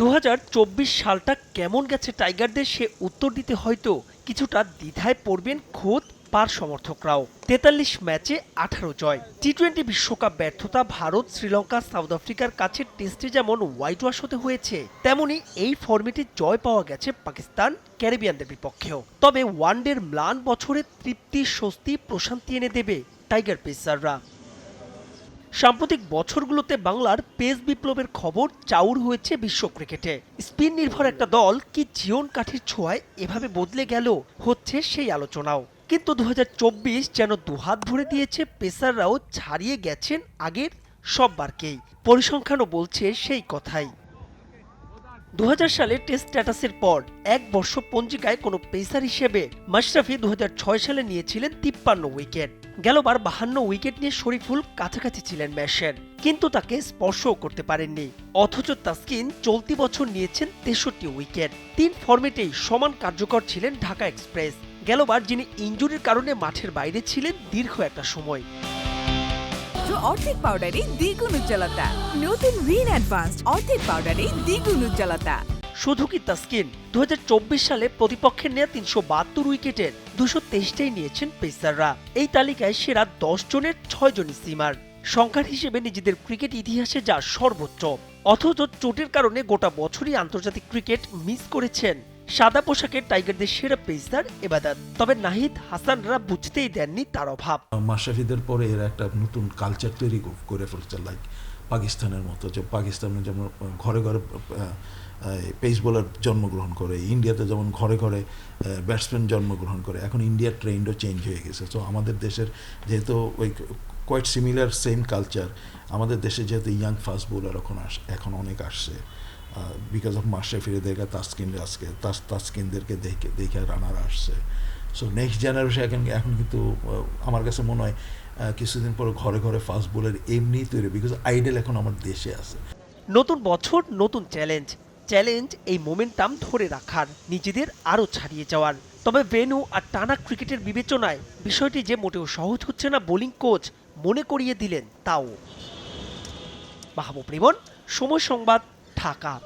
দু হাজার চব্বিশ সালটা কেমন গেছে টাইগারদের সে উত্তর দিতে হয়তো কিছুটা দ্বিধায় পড়বেন খোদ পার সমর্থকরাও। তেতাল্লিশ ম্যাচে আঠারো জয়। টি টোয়েন্টি বিশ্বকাপ ব্যর্থতা ভারত, শ্রীলঙ্কা, সাউথ আফ্রিকার কাছে টেস্টে যেমন হোয়াইট ওয়াশ হতে হয়েছে, তেমনি এই ফর্মেটে জয় পাওয়া গেছে পাকিস্তান, ক্যারিবিয়ানদের বিপক্ষেও। তবে ওয়ানডের ম্লান বছরে তৃপ্তি, স্বস্তি, প্রশান্তি এনে দেবে টাইগার পেসাররা। সাম্প্রতিক বছরগুলোতে বাংলার পেস বিপ্লবের খবর চাউর হয়েছে বিশ্ব ক্রিকেটে। স্পিন নির্ভর একটা দল কি জীবন কাঠির ছোঁয়ায় এভাবে বদলে গেল হচ্ছে সেই আলোচনাও। কিন্তু দু হাজার চব্বিশ যেন দুহাত ভরে দিয়েছে, পেসাররাও ছাড়িয়ে গেছেন আগের সববারকেই। পরিসংখ্যানও বলছে সেই কথাই। দু হাজার সালে টেস্ট স্ট্যাটাসের পর এক বর্ষ পঞ্জিকায় কোনো পেসার হিসেবে মাশরাফি দু হাজার ছয় সালে নিয়েছিলেন তিপ্পান্ন উইকেট গেলবার বাহান্ন উইকেট নিয়ে শরীফুল কাছাকাছি ছিলেন ম্যাশের কিন্তু তাকে স্পর্শও করতে পারেননি। অথচ তাসকিন চলতি বছর নিয়েছেন তেষট্টি উইকেট তিন ফর্মেটেই সমান কার্যকর ছিলেন ঢাকা এক্সপ্রেস। গেলবার যিনি ইঞ্জুরির কারণে মাঠের বাইরে ছিলেন দীর্ঘ একটা সময়। অর্ধেক দ্বিগুণ উজ্জ্বলতা। নতুন রিন অর্ধেক দ্বিগুণ উজ্জ্বলতা। শুধু কি দু সালে প্রতিপক্ষের নেওয়া তিনশো বাহাত্তর উইকেটের দুশো তেইশটাই নিয়েছেন পেসাররা। এই তালিকায় সেরা দশ জনের ছয় জনই সিমার সংখ্যার হিসেবে নিজেদের ক্রিকেট ইতিহাসে যা সর্বোচ্চ। অথচ চোটের কারণে গোটা বছরই আন্তর্জাতিক ক্রিকেট মিস করেছেন সাদা পোশাকের টাইগারদের সেরা পেসার এবাদাত তবে নাহিদ হাসানরা বুঝতেই দেননি তার অভাব। মাশরাফিদের পরে এরা একটা নতুন কালচার তৈরি করে ফেলছে লাইক পাকিস্তানের মতো, যে পাকিস্তানে যেমন ঘরে ঘরে পেস বোলার জন্মগ্রহণ করে, ইন্ডিয়াতে যেমন ঘরে ঘরে ব্যাটসম্যান জন্মগ্রহণ করে, এখন ইন্ডিয়ার ট্রেন্ডও চেঞ্জ হয়ে গেছে। তো আমাদের দেশের যেহেতু ওই কোয়াইট সিমিলার সেম কালচার আমাদের দেশে যেহেতু ইয়াং ফাস্ট বোলার এখন আস এখন অনেক আসছে। বিকজ অফ মাশরাফিরে দেখা তাসকিন আজকে তাস তাসকিনদেরকে দেখে দেখে রানার আসছে। সো নেক্সট জেনারেশন এখন এখন কিন্তু আমার কাছে মনে হয় কিছুদিন পর ঘরে ঘরে ফাস্ট বোলার এমনি তৈরি বিকজ আইডেল এখন আমার দেশে আছে। নতুন বছর, নতুন চ্যালেঞ্জ চ্যালেঞ্জ এই মোমেন্টাম ধরে রাখার, নিজেদের আরও ছাড়িয়ে যাওয়ার। তবে ভেনু আর টানা ক্রিকেটের বিবেচনায় বিষয়টি যে মোটেও সহজ হচ্ছে না বোলিং কোচ মনে করিয়ে দিলেন তাও। মাহবুব রিমন, সময় সংবাদ ทากาบ